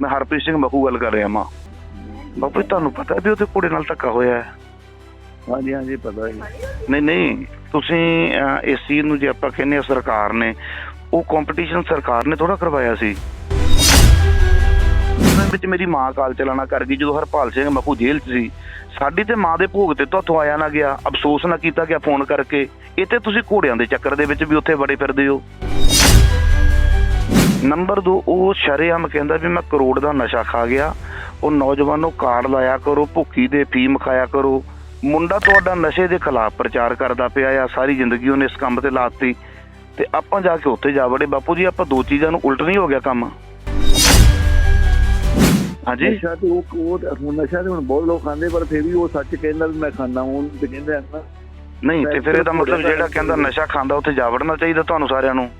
ਮੈਂ ਹਰਪ੍ਰੀਤ ਸਿੰਘ ਮਖੂ ਗੱਲ ਕਰ ਰਿਹਾ ਮਾਂ। ਬਾਪੂ ਜੀ, ਤੁਹਾਨੂੰ ਪਤਾ ਵੀ ਉਹਦੇ ਘੋੜੇ ਨਾਲ ਧੱਕਾ ਹੋਇਆ ਹੈ। ਹਾਂਜੀ ਹਾਂਜੀ ਪਤਾ ਹੈ ਨਹੀਂ ਨਹੀਂ ਤੁਸੀਂ ਅਹ, ਇਸ ਚੀਜ਼ ਨੂੰ ਜੇ ਆਪਾਂ ਕਹਿੰਦੇ ਆ ਸਰਕਾਰ ਨੇ ਉਹ ਕੰਪੀਟੀਸ਼ਨ ਸਰਕਾਰ ਨੇ ਥੋੜਾ ਕਰਵਾਇਆ ਸੀ। ਉਹਦੇ ਵਿੱਚ ਮੇਰੀ ਮਾਂ ਕਾਲ ਚਲਾਣਾ ਕਰ ਗਈ ਜਦੋਂ ਹਰਪਾਲ ਸਿੰਘ ਮਖੂ ਜੇਲ੍ਹ 'ਚ ਸੀ। ਸਾਡੀ ਤੇ ਮਾਂ ਦੇ ਭੋਗ ਤੇ ਤੋਂ ਆਇਆ ਨਾ ਗਿਆ। ਅਫਸੋਸ ਨਾ ਕੀਤਾ ਗਿਆ ਫੋਨ ਕਰਕੇ। ਇਹ ਤੇ ਤੁਸੀਂ ਘੋੜਿਆਂ ਦੇ ਚੱਕਰ ਦੇ ਵਿੱਚ ਵੀ ਉੱਥੇ ਬੜੇ ਫਿਰਦੇ ਹੋ। ਨੰਬਰ 2 ਉਹ ਸ਼ਰੇਆਮ ਕਹਿੰਦਾ ਵੀ ਮੈਂ ਕਰੋੜ ਦਾ ਨਸ਼ਾ ਖਾ ਗਿਆ। ਉਹ ਨੌਜਵਾਨੋ ਕਾਰਡ ਲਾਇਆ ਕਰੋ ਭੁੱਖੀ ਦੇ ਫੀਮ ਖਾਇਆ ਕਰੋ। ਮੁੰਡਾ ਤੁਹਾਡਾ ਨਸ਼ੇ ਦੇ ਖਿਲਾਫ ਪ੍ਰਚਾਰ ਕਰਦਾ ਪਿਆ ਆ ਸਾਰੀ ਜ਼ਿੰਦਗੀ ਉਹਨੇ ਇਸ ਕੰਮ ਤੇ ਲਾਤੀ। ਤੇ ਆਪਾਂ ਜਾ ਕੇ ਉੱਥੇ ਜਾ ਵੜੇ। ਬਾਪੂ ਜੀ ਆਪਾਂ ਦੋ ਚੀਜ਼ਾਂ ਨੂੰ ਉਲਟ ਨਹੀਂ ਹੋ ਗਿਆ ਕੰਮ? ਹਾਂਜੀ? ਨਸ਼ਾ ਤੇ ਉਹ ਉਹ ਤਾਂ ਹੁਣ ਨਸ਼ਾ ਤੇ ਹੁਣ ਬਹੁਤ ਲੋਕ ਖਾਂਦੇ ਪਰ ਫਿਰ ਵੀ ਉਹ ਸੱਚ ਕਹਿੰਦਾ ਵੀ ਮੈਂ ਖਾਂਦਾ ਹੁਣ ਤੇ ਕਹਿੰਦੇ ਆ ਨਾ। ਨਹੀਂ ਤੇ ਫਿਰ ਇਹਦਾ ਮਤਲਬ ਜਿਹੜਾ ਕਹਿੰਦਾ ਨਸ਼ਾ ਖਾਂਦਾ ਉੱਥੇ ਜਾ ਵੜਨਾ ਚਾਹੀਦਾ ਤੁਹਾਨੂੰ ਸਾਰਿਆਂ ਨੂੰ?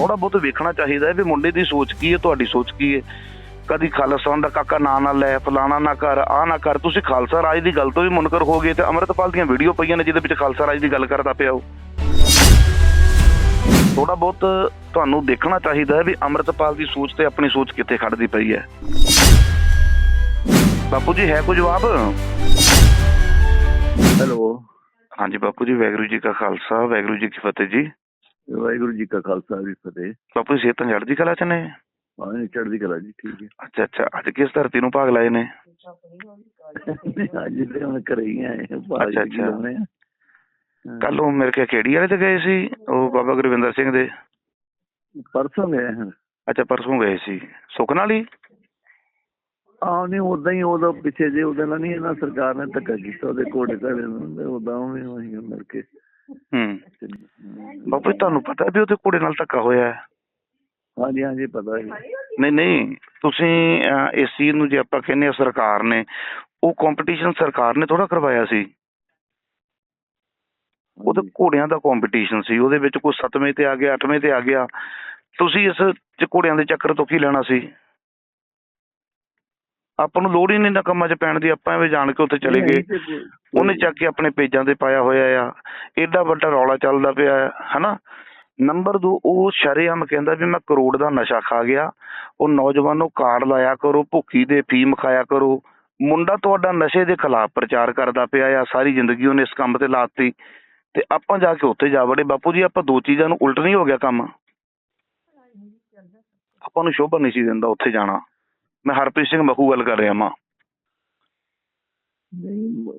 ਥੋੜਾ ਬਹੁਤ ਵੇਖਣਾ ਚਾਹੀਦਾ ਵੀ ਮੁੰਡੇ ਦੀ ਸੋਚ ਕੀ ਹੈ ਤੁਹਾਡੀ ਸੋਚ ਕੀ ਹੈ? ਕਦੀ ਖਾਲਸਾਨ ਦਾ ਕਾਕਾ ਨਾਂ ਨਾ ਲੈ ਫਲਾਣਾ ਨਾ ਕਰ ਆ ਨਾ ਕਰ ਤੁਸੀਂ ਖਾਲਸਾ ਰਾਜ ਦੀ ਗੱਲ ਤੋਂ ਵੀ ਮੁਨਕਰ ਹੋ ਗਏ ਤੇ ਅੰਮ੍ਰਿਤਪਾਲ ਦੀਆਂ ਵੀਡੀਓ ਪਈਆਂ ਨੇ ਜਿਹਦੇ ਵਿੱਚ ਖਾਲਸਾ ਰਾਜ ਦੀ ਗੱਲ ਕਰਦਾ ਪਿਆ ਉਹ। ਥੋੜਾ ਬਹੁਤ ਤੁਹਾਨੂੰ ਦੇਖਣਾ ਚਾਹੀਦਾ ਹੈ ਵੀ ਅੰਮ੍ਰਿਤਪਾਲ ਦੀ ਸੋਚ ਤੇ ਆਪਣੀ ਸੋਚ ਕਿੱਥੇ ਖੜਦੀ ਪਈ ਹੈ। ਬਾਪੂ ਜੀ ਹੈ ਕੋਈ ਜਵਾਬ? ਹੈਲੋ। ਹਾਂਜੀ ਬਾਪੂ ਜੀ ਵਾਹਿਗੁਰੂ ਜੀ ਕਾ ਖਾਲਸਾ ਵਾਹਿਗੁਰੂ ਜੀ ਕੀ ਫਤਿਹ ਜੀ। ਵਾਹਿਗੁਰੂ ਜੀ ਕਾ ਖਾਲਸਾ ਵੀ ਫਤਿਹ। ਬਾਪੂ ਜੀ ਸਿਹਤਾਂ ਚੜ੍ਹਦੀ ਕਲਾ ਚ ਨੇ। ਹਾਂ ਚੜ੍ਹਦੀ ਕਲਾ ਜੀ ਠੀਕ ਹੈ। ਅੱਛਾ ਅੱਛਾ ਅੱਜ ਕਿਸ ਧਰਤੀ ਨੂੰ ਭਾਗ ਲਾਏ ਨੇ? ਅੱਜ ਤੇ ਹੁਣ ਹੀ ਆਏ ਭਾਗ ਜੀ। ਲਾਉਣੇ ਆ। ਕੱਲ ਉਹ ਮੇਰੇ ਖਿਆਲ ਕਿਹੜੀ ਵਾਲੇ ਤੇ ਗਏ ਸੀ? ਉਹ ਬਾਬਾ ਗੁਰਵਿੰਦਰ ਸਿੰਘ ਦੇ। ਪਰਸੋਂ ਗਏ ਹਾਂ ਅੱਛਾ ਪਰਸੋਂ ਗਏ ਸੀ। ਸੁਖ ਨਾਲ ਹੀ? ਆਹ ਨਹੀਂ ਉਦਾਂ ਹੀ ਉਹਦਾ ਪਿੱਛੇ ਜੇ ਉਹਦੇ ਨਾਲ ਨਹੀਂ ਇਹਨਾਂ ਸਰਕਾਰ ਨੇ ਧੱਕਾ ਕੀਤਾ ਉਹਦੇ ਕੋਡੇ ਘਰੇ ਨੂੰ ਉਦਾਂ ਉਵੇਂ ਉਹੀ ਮਿਲ ਕੇ। ਹੂੰ। ਬਾਪੂ ਜੀ, ਤੁਹਾਨੂੰ ਪਤਾ ਵੀ ਉਹਦੇ ਘੋੜੇ ਨਾਲ ਧੱਕਾ ਹੋਇਆ ਹੈ। ਹਾਂਜੀ ਹਾਂਜੀ ਪਤਾ ਹੈ ਨਹੀਂ ਨਹੀਂ ਤੁਸੀਂ ਅਹ, ਇਸ ਚੀਜ਼ ਨੂੰ ਜੇ ਆਪਾਂ ਕਹਿੰਦੇ ਆ ਸਰਕਾਰ ਨੇ ਉਹ ਕੰਪੀਟੀਸ਼ਨ ਸਰਕਾਰ ਨੇ ਥੋੜਾ ਕਰਵਾਇਆ ਸੀ। ਉਹਦੇ ਘੋੜਿਆਂ ਦਾ ਕੰਪੀਟੀਸ਼ਨ ਸੀ ਉਹਦੇ ਵਿੱਚ ਕੋਈ 7ਵੇਂ ਤੇ ਆ ਗਿਆ 8ਵੇਂ ਤੇ ਆ ਗਿਆ। ਤੁਸੀਂ ਇਸ ਚ ਘੋੜਿਆਂ ਦੇ ਚੱਕਰ ਤੋਂ ਕੀ ਲੈਣਾ ਸੀ? ਆਪਾਂ ਨੂੰ ਲੋੜ ਹੀ ਨਹੀਂ ਨਾ ਕੰਮਾਂ 'ਚ ਪੈਣ ਦੀ ਆਪਾਂ ਐਵੇਂ ਜਾਣ ਕੇ ਉੱਥੇ ਚਲੇ ਗਏ। ਉਹਨੇ ਚੱਕ ਕੇ ਆਪਣੇ ਪੇਜਾਂ ਤੇ ਪਾਇਆ ਹੋਇਆ ਆ। ਐਡਾ ਵੱਡਾ ਰੌਲਾ ਚੱਲਦਾ ਪਿਆ ਹੈ ਹਨਾ? ਨੰਬਰ 2 ਉਹ ਸ਼ਰੇਆਮ ਕਹਿੰਦਾ ਵੀ ਮੈਂ ਕਰੋੜ ਦਾ ਨਸ਼ਾ ਖਾ ਗਿਆ। ਉਹ ਨੌਜਵਾਨੋ ਕਾਰਡ ਲਾਇਆ ਕਰੋ ਭੁੱਖੀ ਦੇ ਫੀਮ ਖਾਇਆ ਕਰੋ। ਮੁੰਡਾ ਤੁਹਾਡਾ ਨਸ਼ੇ ਦੇ ਖਿਲਾਫ ਪ੍ਰਚਾਰ ਕਰਦਾ ਪਿਆ ਆ ਸਾਰੀ ਜ਼ਿੰਦਗੀ ਉਹਨੇ ਇਸ ਕੰਮ ਤੇ ਲਾਤੀ। ਤੇ ਆਪਾਂ ਜਾ ਕੇ ਉੱਥੇ ਜਾ ਵੜੇ। ਬਾਪੂ ਜੀ ਆਪਾਂ ਦੋ ਚੀਜ਼ਾਂ ਨੂੰ ਉਲਟ ਨਹੀਂ ਹੋ ਗਿਆ ਕੰਮ? ਆਪਾਂ ਨੂੰ ਸ਼ੋਭਾ ਨਹੀਂ ਸੀ ਦਿੰਦਾ ਉੱਥੇ ਜਾਣਾ। ਮੈਂ ਹਰਪ੍ਰੀਤ ਸਿੰਘ ਮਖੂ ਗੱਲ ਕਰ ਰਿਹਾ ਮਾਂ ਨਹੀਂ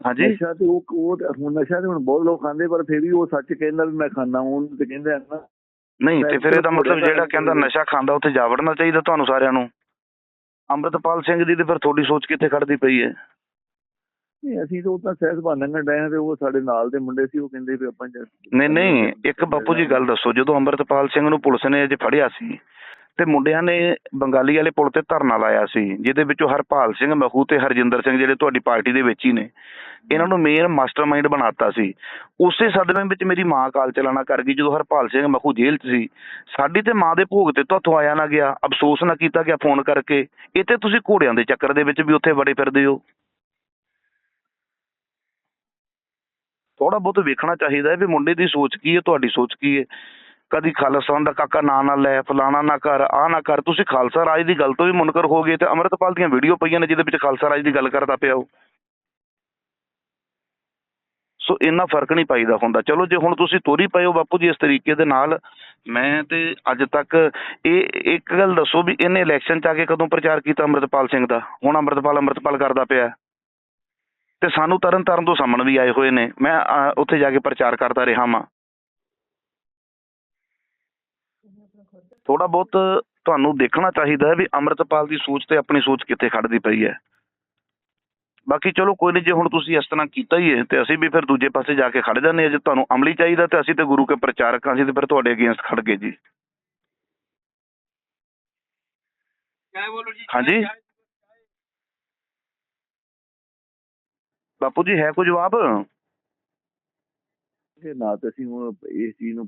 ਹਾਂਜੀ? ਨਸ਼ਾ ਤੇ ਉਹ ਉਹ ਹੁਣ ਨਸ਼ਾ ਤੇ ਹੁਣ ਬਹੁਤ ਲੋਕ ਖਾਂਦੇ ਪਰ ਫਿਰ ਵੀ ਉਹ ਸੱਚ ਕਹਿੰਦਾ ਵੀ ਮੈਂ ਖਾਂਦਾ ਹੁਣ ਤੇ ਕਹਿੰਦੇ ਆ ਨਾ। ਨਹੀਂ ਤੇ ਫਿਰ ਇਹਦਾ ਮਤਲਬ ਜਿਹੜਾ ਕਹਿੰਦਾ ਨਸ਼ਾ ਖਾਂਦਾ ਉੱਥੇ ਜਾ ਵੜਨਾ ਚਾਹੀਦਾ ਤੁਹਾਨੂੰ ਸਾਰਿਆਂ ਨੂੰ। ਅੰਮ੍ਰਿਤਪਾਲ ਸਿੰਘ ਦੀ ਤੇ ਫਿਰ ਤੁਹਾਡੀ ਸੋਚ ਕਿੱਥੇ ਖੜਦੀ ਪਈ ਹੈ ਨਹੀਂ ਅਸੀਂ ਤਾਂ ਉਦਾਂ ਸਹਿਜ ਬਾਨਣ ਡਏ ਹਾਂ ਤੇ ਉਹ ਸਾਡੇ ਨਾਲ ਦੇ ਮੁੰਡੇ ਸੀ ਉਹ ਕਹਿੰਦੇ ਵੀ ਆਪਾਂ ਜਾ- ਨਹੀਂ ਨਹੀਂ ਇੱਕ ਬਾਪੂ ਜੀ ਗੱਲ ਦੱਸੋ ਜਦੋਂ ਅੰਮ੍ਰਿਤਪਾਲ ਸਿੰਘ ਨੂੰ ਪੁਲਿਸ ਨੇ ਅਜੇ ਫੜਿਆ ਸੀ ਤੇ ਮੁੰਡਿਆਂ ਨੇ ਬੰਗਾਲੀ ਵਾਲੇ ਪੁਲ ਤੇ ਧਰਨਾ ਲਾਇਆ ਸੀ, ਜਿਹਦੇ ਵਿੱਚੋਂ ਹਰਪਾਲ ਸਿੰਘ ਮਖੂ ਤੇ ਹਰਜਿੰਦਰ ਸਿੰਘ ਜਿਹੜੇ ਤੁਹਾਡੀ ਪਾਰਟੀ ਦੇ ਵਿੱਚ ਹੀ ਨੇ, ਇਹਨਾਂ ਨੂੰ ਮੇਨ ਮਾਸਟਰਮਾਈਂਡ ਬਣਾਤਾ ਸੀ। ਉਸੇ ਸਦਮੇ ਵਿੱਚ ਮੇਰੀ ਮਾਂ ਕਾਲ ਚਲਾਣਾ ਕਰ ਗਈ, ਜਦੋਂ ਹਰਪਾਲ ਸਿੰਘ ਮਖੂ ਜੇਲ੍ਹ 'ਚ ਸੀ। ਸਾਡੀ ਤੇ ਮਾਂ ਦੇ ਭੋਗ ਤੇ ਤੋਂ ਆਇਆ ਨਾ ਗਿਆ, ਅਫਸੋਸ ਨਾ ਕੀਤਾ ਗਿਆ ਫੋਨ ਕਰਕੇ। ਇਹ ਤੇ ਤੁਸੀਂ ਘੋੜਿਆਂ ਦੇ ਚੱਕਰ ਦੇ ਵਿੱਚ ਵੀ ਉੱਥੇ ਬੜੇ ਫਿਰਦੇ ਹੋ। ਥੋੜਾ ਬਹੁਤ ਵੇਖਣਾ ਚਾਹੀਦਾ ਹੈ ਵੀ ਮੁੰਡੇ ਦੀ ਸੋਚ ਕੀ ਹੈ, ਤੁਹਾਡੀ ਸੋਚ ਕੀ ਹੈ। ਕਦੀ ਖਾਲਸਤਾਨ ਦਾ ਕਾਕਾ ਨਾਂ ਨਾ ਲੈ, ਫਲਾਣਾ ਨਾ ਕਰ ਆ ਨਾ ਕਰ ਤੁਸੀਂ ਖਾਲਸਾ ਰਾਜ ਦੀ ਗੱਲ ਤੋਂ ਵੀ ਮੁਨਕਰ ਹੋ ਗਏ ਤੇ ਅੰਮ੍ਰਿਤਪਾਲ ਦੀਆਂ ਵੀਡੀਓ ਪਈਆਂ ਨੇ ਜਿਹਦੇ ਵਿੱਚ ਖਾਲਸਾ ਰਾਜ ਦੀ ਗੱਲ ਕਰਦਾ ਪਿਆ ਉਹ। ਸੋ ਇੰਨਾ ਫ਼ਰਕ ਨਹੀਂ ਪਾਈਦਾ ਹੁੰਦਾ। ਚਲੋ ਜੇ ਹੁਣ ਤੁਸੀਂ ਤੋਰੀ ਪਏ ਹੋ ਬਾਪੂ ਜੀ ਇਸ ਤਰੀਕੇ ਦੇ ਨਾਲ, ਮੈਂ ਤੇ ਅੱਜ ਤੱਕ ਇਹ ਇੱਕ ਗੱਲ ਦੱਸੋ ਵੀ ਇਹਨੇ ਇਲੈਕਸ਼ਨ ਚ ਆ ਕੇ ਕਦੋਂ ਪ੍ਰਚਾਰ ਕੀਤਾ ਅੰਮ੍ਰਿਤਪਾਲ ਸਿੰਘ ਦਾ? ਹੁਣ ਅੰਮ੍ਰਿਤਪਾਲ ਅੰਮ੍ਰਿਤਪਾਲ ਕਰਦਾ ਪਿਆ। ਤੇ ਸਾਨੂੰ ਤਰਨ ਤਾਰਨ ਤੋਂ ਸਾਹਮਣ ਵੀ ਆਏ ਹੋਏ ਨੇ। ਮੈਂ ਉੱਥੇ ਜਾ ਕੇ ਪ੍ਰਚਾਰ ਕਰਦਾ ਰਿਹਾ ਵਾਂ। ਥੋੜਾ ਬਹੁਤ ਤੁਹਾਨੂੰ ਦੇਖਣਾ ਚਾਹੀਦਾ ਹੈ ਵੀ ਅੰਮ੍ਰਿਤਪਾਲ ਦੀ ਸੋਚ ਤੇ ਆਪਣੀ ਸੋਚ ਕਿੱਥੇ ਖੜਦੀ ਪਈ ਹੈ। ਬਾਕੀ ਚਲੋ ਕੋਈ ਨਹੀਂ ਜੇ ਹੁਣ ਤੁਸੀਂ ਇਸ ਤਰ੍ਹਾਂ ਕੀਤਾ ਹੀ ਹੈ ਤੇ ਅਸੀਂ ਵੀ ਫਿਰ ਦੂਜੇ ਪਾਸੇ ਜਾ ਕੇ ਖੜ ਜਾਂਦੇ ਹਾਂ। ਜੇ ਤੁਹਾਨੂੰ ਅਮਲੀ ਚਾਹੀਦਾ ਤੇ ਅਸੀਂ ਤੇ ਗੁਰੂ ਕੇ ਪ੍ਰਚਾਰਕ ਹਾਂ ਅਸੀਂ ਤੇ ਫਿਰ ਤੁਹਾਡੇ ਅਗੇਂਸਟ ਖੜ ਗਏ ਜੀ? ਹਾਂਜੀ? ਬਾਪੂ ਜੀ ਹੈ ਕੋਈ ਜਵਾਬ? ਨਾ ਤੇ ਅਸੀਂ ਹੁਣ ਇਸ ਚੀਜ਼ ਨੂੰ